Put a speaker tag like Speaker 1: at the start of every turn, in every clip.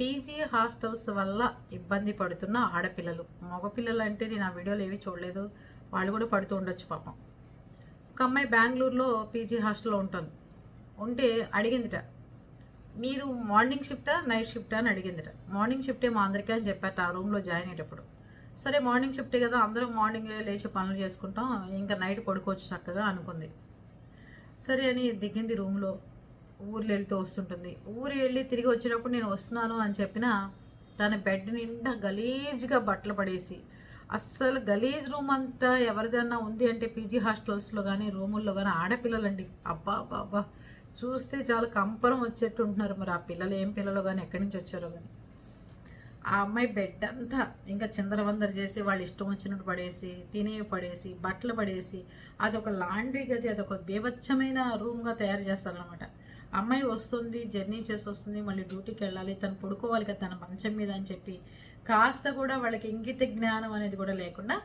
Speaker 1: PG hostels వల్ల ఇబ్బంది పడుతున్న ఆడపిల్లలు. మగపిల్లలు అంటే నేను ఆ వీడియోలు ఏవి చూడలేదు. వాళ్ళు కూడా పడుతూ ఉండొచ్చు పాపం. ఒక అమ్మాయి బెంగళూరులో పీజీ హాస్టల్లో ఉంటుంది. ఉంటే అడిగిందిట మీరు మార్నింగ్ షిఫ్టా నైట్ షిఫ్టా? అని అడిగిందిట. మార్నింగ్ షిఫ్టే మా అందరికీ అని చెప్పారట ఆ రూమ్లో జాయిన్ అయ్యేటప్పుడు. సరే మార్నింగ్ షిఫ్టే కదా అందరం మార్నింగ్ లేచి పనులు చేసుకుంటాం. ఇంకా నైట్ పడుకోవచ్చు చక్కగా అనుకుంది. సరే అని దిగింది రూమ్లో. ఊర్లో వెళ్తూ వస్తుంటుంది. ఊరు వెళ్ళి తిరిగి వచ్చేటప్పుడు నేను వస్తున్నాను అని చెప్పిన తన బెడ్ నిండా గలీజ్గా బట్టలు పడేసి అస్సలు గలీజ్ రూమ్ అంతా ఎవరిదన్నా ఉంది అంటే పీజీ హాస్టల్స్లో కానీ రూముల్లో కానీ ఆడపిల్లలండి. అబ్బా అబ్బా అబ్బా. చూస్తే చాలా కంపరం వచ్చేట్టు ఉంటున్నారు మరి ఆ పిల్లలు ఏం పిల్లలు కానీ ఎక్కడి నుంచి వచ్చారో కానీ ఆ అమ్మాయి బెడ్ అంతా ఇంకా చిందరవందర చేసి వాళ్ళు ఇష్టం వచ్చినట్టు పడేసి తినేవి పడేసి బట్టలు పడేసి అదొక లాండ్రీ గది అదొక బీభత్సమైన రూమ్గా తయారు చేస్తారనమాట అమ్మాయి వస్తుంది జర్నీ చేసి వస్తుంది మళ్ళీ డ్యూటీకి వెళ్ళాలి తను పడుకోవాలి కదా తన మంచం మీద అని చెప్పి కాస్త కూడా వాళ్ళకి ఇంగిత జ్ఞానం అనేది కూడా లేకుండా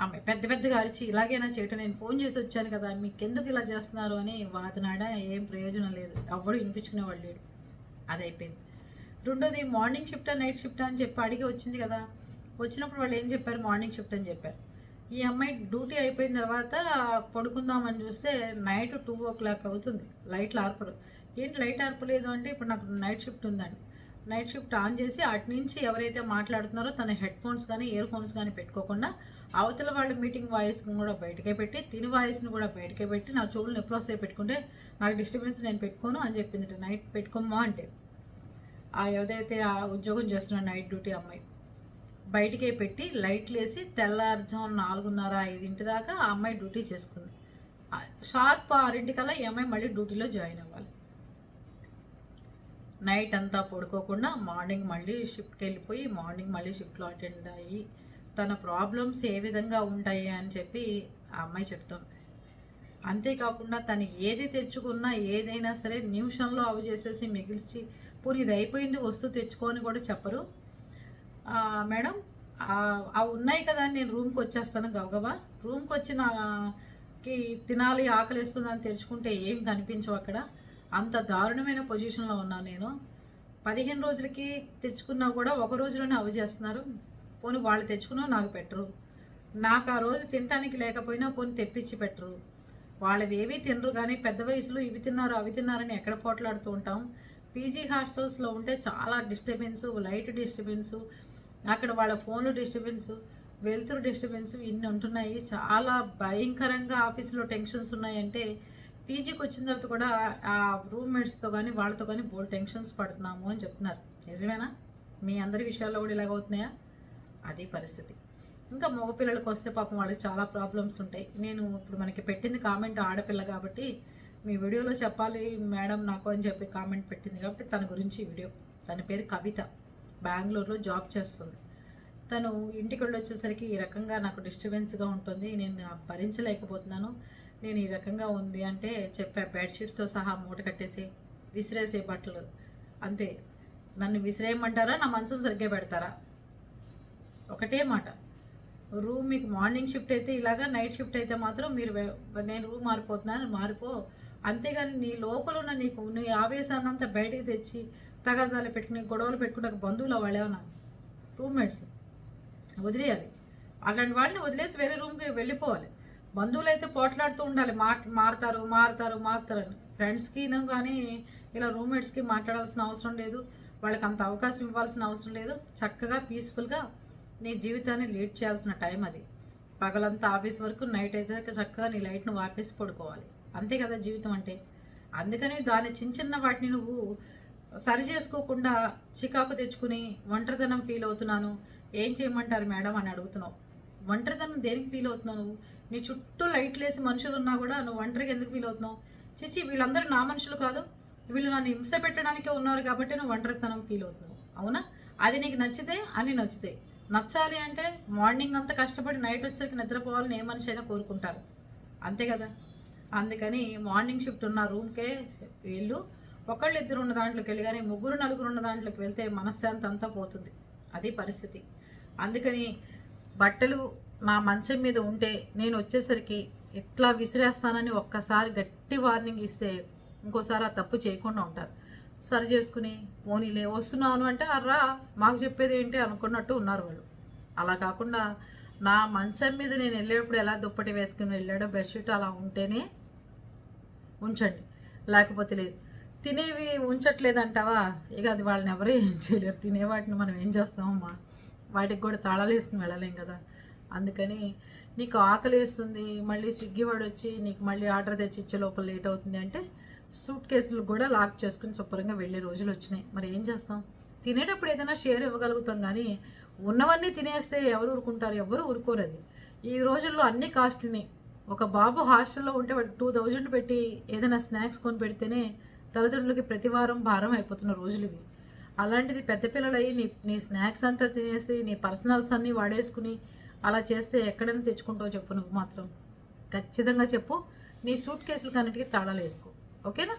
Speaker 1: ఆమె పెద్ద పెద్దగా అరిచి ఇలాగైనా చేయటం నేను ఫోన్ చేసి వచ్చాను కదా మీకు ఎందుకు ఇలా చేస్తున్నారు? అని వాతనాడ ఏం ప్రయోజనం లేదు. ఎవ్వడు వినిపించుకునేవాడు లేడు. అది అయిపోయింది రెండోది మార్నింగ్ షిఫ్టా నైట్ షిఫ్టా? అని చెప్పి అడిగి వచ్చింది కదా. వచ్చినప్పుడు వాళ్ళు ఏం చెప్పారు? మార్నింగ్ షిఫ్ట్ అని చెప్పారు. ఈ అమ్మాయి డ్యూటీ అయిపోయిన తర్వాత పడుకుందామని చూస్తే నైట్ టూ ఓ క్లాక్ అవుతుంది. లైట్లు ఆర్పరు ఏంటి లైట్ ఆర్పలేదు అంటే ఇప్పుడు నాకు నైట్ షిఫ్ట్ ఉందండి. నైట్ షిఫ్ట్ ఆన్ చేసి అటు నుంచి ఎవరైతే మాట్లాడుతున్నారో తన హెడ్ ఫోన్స్ కానీ ఇయర్ ఫోన్స్ కానీ పెట్టుకోకుండా అవతల వాళ్ళ మీటింగ్ వాయిస్ని కూడా బయటకే పెట్టి తిని వాయిస్ని కూడా బయటకే పెట్టి నా చెవులను ఎప్పుడు వస్తాయి పెట్టుకుంటే నాకు డిస్టర్బెన్స్ నేను పెట్టుకోను అని చెప్పింది నైట్ పెట్టుకోమ్మా అంటే. ఆ ఏదైతే ఆ ఉద్యోగం చేస్తున్న నైట్ డ్యూటీ అమ్మాయి. బయటికే పెట్టి లైట్లు వేసి తెల్లారుజాము నాలుగున్నర ఐదింటి దాకా ఆ అమ్మాయి డ్యూటీ చేసుకుంది. షార్ప్ ఆరింటికల్లా ఈ అమ్మాయి మళ్ళీ డ్యూటీలో జాయిన్ అవ్వాలి. నైట్ అంతా పడుకోకుండా మార్నింగ్ మళ్ళీ షిఫ్ట్కి వెళ్ళిపోయి మార్నింగ్ మళ్ళీ షిఫ్ట్లో అటెండ్ అయ్యి తన ప్రాబ్లమ్స్ ఏ విధంగా ఉంటాయి అని చెప్పి ఆ అమ్మాయి చెప్తుంది. అంతేకాకుండా తను ఏది తెచ్చుకున్నా ఏదైనా సరే నిమిషంలో అవి చేసేసి మిగిల్చి పూరి ఇది అయిపోయింది వస్తువు తెచ్చుకొని కూడా చెప్పరు. మేడం అవి ఉన్నాయి కదా అని నేను రూమ్కి వచ్చేస్తాను గబగబా. రూమ్కి వచ్చినకి తినాలి ఆకలి వేస్తుందని తెరుచుకుంటే ఏం కనిపించవు అక్కడ. అంత దారుణమైన పొజిషన్లో ఉన్నాను నేను. పదిహేను రోజులకి తెచ్చుకున్నా కూడా ఒక రోజులోనే అవి చేస్తున్నారు. పోనీ వాళ్ళు తెచ్చుకున్నా నాకు పెట్టరు. నాకు ఆ రోజు తినడానికి లేకపోయినా పోనీ తెప్పించి పెట్టరు. వాళ్ళు ఏవి తినరు కానీ పెద్ద వయసులో ఇవి తిన్నారు అవి తిన్నారని ఎక్కడ పోట్లాడుతూ ఉంటాం. పీజీ హాస్టల్స్లో ఉంటే చాలా డిస్టర్బెన్స్ లైట్ డిస్టర్బెన్స్ అక్కడ వాళ్ళ ఫోన్లు డిస్టర్బెన్స్ వెలుతురు డిస్టర్బెన్స్ ఇన్ని ఉంటున్నాయి. చాలా భయంకరంగా ఆఫీస్లో టెన్షన్స్ ఉన్నాయంటే పీజీకి వచ్చిన తర్వాత కూడా ఆ రూమ్మేట్స్తో కానీ వాళ్ళతో కానీ బోల్ టెన్షన్స్ పడుతున్నాము అని చెప్తున్నారు. నిజమేనా? మీ అందరి విషయాల్లో కూడా ఇలాగ అవుతున్నాయా? అది పరిస్థితి. ఇంకా మగపిల్లలకు వస్తే పాపం వాళ్ళకి చాలా ప్రాబ్లమ్స్ ఉంటాయి. నేను ఇప్పుడు మనకి పెట్టింది కామెంట్ ఆడపిల్ల కాబట్టి మీ వీడియోలో చెప్పాలి మేడం నాకు అని చెప్పి కామెంట్ పెట్టింది కాబట్టి తన గురించి వీడియో. తన పేరు కవిత. బెంగళూరులో జాబ్ చేస్తుంది. తను ఇంటికి వెళ్ళి వచ్చేసరికి ఈ రకంగా నాకు డిస్టర్బెన్స్గా ఉంటుంది. నేను భరించలేకపోతున్నాను. నేను ఈ రకంగా ఉంది అంటే చెప్పా బెడ్షీట్తో సహా మూట కట్టేసి విసిరేసే బట్టలు. అంతే. నన్ను విసిరేయమంటారా? నా మంచం సరిగ్గా పెడతారా? ఒకటే మాట. రూమ్ మీకు మార్నింగ్ షిఫ్ట్ అయితే ఇలాగా నైట్ షిఫ్ట్ అయితే మాత్రం మీరు నేను రూమ్ మారిపోతున్నాను మారిపో. అంతేగాని నీ లోపల ఉన్న నీకు నీ ఆవేశాన్ని అంతా బయటికి తెచ్చి తగదాలు పెట్టుకుని గొడవలు పెట్టుకునే బంధువులు వాళ్ళు ఏమన్నా రూమ్మేట్స్ వదిలేయాలి. అలాంటి వాళ్ళని వదిలేసి వేరే రూమ్కి వెళ్ళిపోవాలి. బంధువులు అయితే పోట్లాడుతూ ఉండాలి. మాట్ మారుతారు మారుతారు మారుతారు అని. ఫ్రెండ్స్కి కానీ ఇలా రూమ్మేట్స్కి మాట్లాడాల్సిన అవసరం లేదు. వాళ్ళకి అంత అవకాశం ఇవ్వాల్సిన అవసరం లేదు. చక్కగా పీస్ఫుల్గా నీ జీవితాన్ని లీడ్ చేయాల్సిన టైం అది. పగలంతా ఆఫీస్ వరకు నైట్ అయితే చక్కగా నీ లైట్ను వాపేసి పడుకోవాలి. అంతే కదా జీవితం అంటే. అందుకని దాని చిన్న చిన్న వాటిని నువ్వు సరి చేసుకోకుండా చికాకు తెచ్చుకుని ఒంటరితనం ఫీల్ అవుతున్నాను. ఏం చేయమంటారు మేడం అని అడుగుతున్నావు. ఒంటరితనం దేనికి ఫీల్ అవుతున్నావు నువ్వు? నీ చుట్టూ లైట్లు వేసి మనుషులు ఉన్నా కూడా నువ్వు ఒంటరికి ఎందుకు ఫీల్ అవుతున్నావు? చిచి వీళ్ళందరూ నా మనుషులు కాదు. వీళ్ళు నన్ను హింస పెట్టడానికే ఉన్నారు కాబట్టి నువ్వు ఒంటరితనం ఫీల్ అవుతున్నావు. అవునా? అది నీకు నచ్చితే అన్ని నచ్చుతాయి. నచ్చాలి అంటే మార్నింగ్ అంతా కష్టపడి నైట్ వచ్చేసరికి నిద్రపోవాలని ఏ మనిషి అయినా కోరుకుంటారు. అంతే కదా? అందుకని మార్నింగ్ షిఫ్ట్ ఉన్న రూమ్కే వీళ్ళు. ఒకళ్ళు ఇద్దరు ఉన్న దాంట్లోకి వెళ్ళి కానీ ముగ్గురు నలుగురు ఉన్న దాంట్లోకి వెళ్తే మనశ్శాంతి అంతా పోతుంది. అది పరిస్థితి. అందుకని బట్టలు నా మంచం మీద ఉంటే నేను వచ్చేసరికి ఎట్లా విసిరేస్తానని ఒక్కసారి గట్టి వార్నింగ్ ఇస్తే ఇంకోసారి ఆ తప్పు చేయకుండా ఉంటారు. సరి చేసుకుని పోనీలే వస్తున్నాను అంటే అర్రా మాకు చెప్పేది ఏంటి అనుకున్నట్టు ఉన్నారు వాళ్ళు. అలా కాకుండా నా మంచం మీద నేను వెళ్ళేటప్పుడు ఎలా దుప్పటి వేసుకుని వెళ్ళాడో బెడ్షీట్ అలా ఉంటేనే ఉంచండి. లేకపోతే లేదు. తినేవి ఉంచట్లేదు అంటావా ఇక అది వాళ్ళని ఎవరూ ఏం చేయలేరు. తినే వాటిని మనం ఏం చేస్తామమ్మా వాటికి కూడా తాళాలు వేసుకుని వెళ్ళలేం కదా. అందుకని నీకు ఆకలి వేస్తుంది మళ్ళీ స్విగ్గీ వాడు వచ్చి నీకు మళ్ళీ ఆర్డర్ తెచ్చి ఇచ్చే లోపల లేట్ అవుతుంది అంటే సూట్ కేసులు కూడా లాక్ చేసుకుని శుభ్రంగా వెళ్ళే రోజులు వచ్చినాయి. మరి ఏం చేస్తాం? తినేటప్పుడు ఏదైనా షేర్ ఇవ్వగలుగుతాం కానీ ఉన్నవన్నీ తినేస్తే ఎవరు ఊరుకుంటారు? ఎవరు ఊరుకోరు అది. ఈ రోజుల్లో అన్ని కాస్ట్ని ఒక బాబు హాస్టల్లో ఉంటే టూ థౌజండ్ పెట్టి ఏదైనా స్నాక్స్ కొని పెడితేనే తల్లిదండ్రులకి ప్రతి వారం భారం అయిపోతున్న రోజులు ఇవి అలాంటిది పెద్ద పిల్లలు అయ్యి నీ నీ స్నాక్స్ అంతా తినేసి నీ పర్సనల్స్ అన్నీ వాడేసుకుని అలా చేస్తే ఎక్కడైనా తెచ్చుకుంటావు చెప్పు నువ్వు మాత్రం. ఖచ్చితంగా చెప్పు. నీ సూట్ కేసులు కన్నిటికీ తాళాలు వేసుకో ఓకేనా?